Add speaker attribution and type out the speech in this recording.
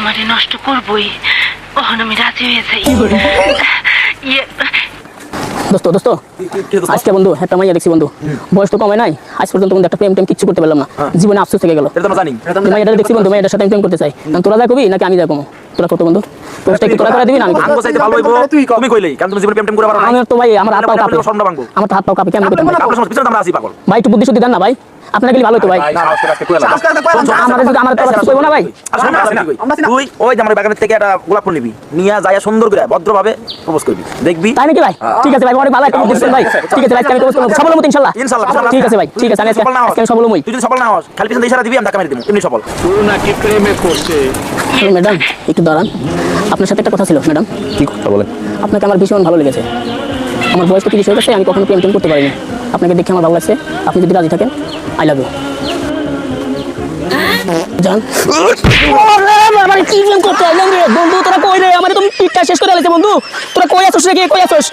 Speaker 1: আমারে নষ্ট করবই। ওহন আমি রাজি হয়ে যাই? ইয়ে
Speaker 2: দোস্ত দোস্ত। আজকে বন্ধু একটা মাইয়া দেখছি বন্ধু। বয়স তো কমে নাই। আজ পর্যন্ত বন্ধু একটা প্রেম টেম কিচ্ছু করতে পারলাম না। জীবনে আফসোস থেকে গেল। মাইয়াটা দেখছি বন্ধু মাইয়াটার সাথে আমি প্রেম করতে চাই। তোরা যা কবি নাকি আমি যা কমো তোরা কত বন্ধু। তোরা একটু তোরা করে দিবি না আমি করব?
Speaker 3: চাইতে ভালো হইবো। তুমি কইলেই। কারণ তুমি জীবনে প্রেম টেম করে পারো না
Speaker 2: আমার তো ভাই আমার হাত পাও কাঁপে। আমার হাত পাও কাঁপে। কেমন করতে পারি?
Speaker 3: পিছনে আমরা আছি পাগল।
Speaker 2: ভাই একটু বুদ্ধি শুদ্ধি দেন না ভাই। আপনার গেলে ভালো হতো ভাই। আমাদের যদি আমার তো করব না ভাই?
Speaker 3: তুই ওই যে আমার বাগানের থেকে একটা গোলাপ ফুল নিবি। নিয়ে যাইয়া সুন্দর করে ভদ্রভাবে প্রপোজ করবি। দেখবি?
Speaker 2: তাই নাকি ভাই? ঠিক আছে ভাই অনেক ভালো একটা দিচ্ছেন ভাই। ঠিক আছে ভাই আমি প্রপোজ করব সফল হব তো ইনশাল্লাহ।
Speaker 3: ইনশাআল্লাহ
Speaker 2: ঠিক আছে ভাই ঠিক আছে আমি আজকে
Speaker 3: সফল না
Speaker 2: আজকে সফল হবই
Speaker 3: তুই যদি সফল না হস খালি পিছনে ইশারা দিবি আমি ধাক্কা মেরে দিব। এমনি সফল।
Speaker 4: শুরু নাকি প্রেমে করছে
Speaker 2: ম্যাডাম একটু দাঁড়ান। আপনার সাথে একটা কথা ছিল ম্যাডাম।
Speaker 5: কি কথা বলেন?
Speaker 2: আপনাকে আমার ভীষণ ভালো লেগেছে। আমার বয়স তো তিরিশ হয়ে গেছে আমি কখনো প্রেম টেম করতে পারিনি। আপনাকে দেখে আমার ভালো লাগছে। আপনি যদি রাজি থাকেন আই লাভ ইউ। জান। আমার কি প্রেম করতে আইলাম রে বন্ধু তোরা কই রে? আমার তুমি পিঠটা শেষ করে আলাইছে বন্ধু। তোরা কই আছোস রে কই আছোস?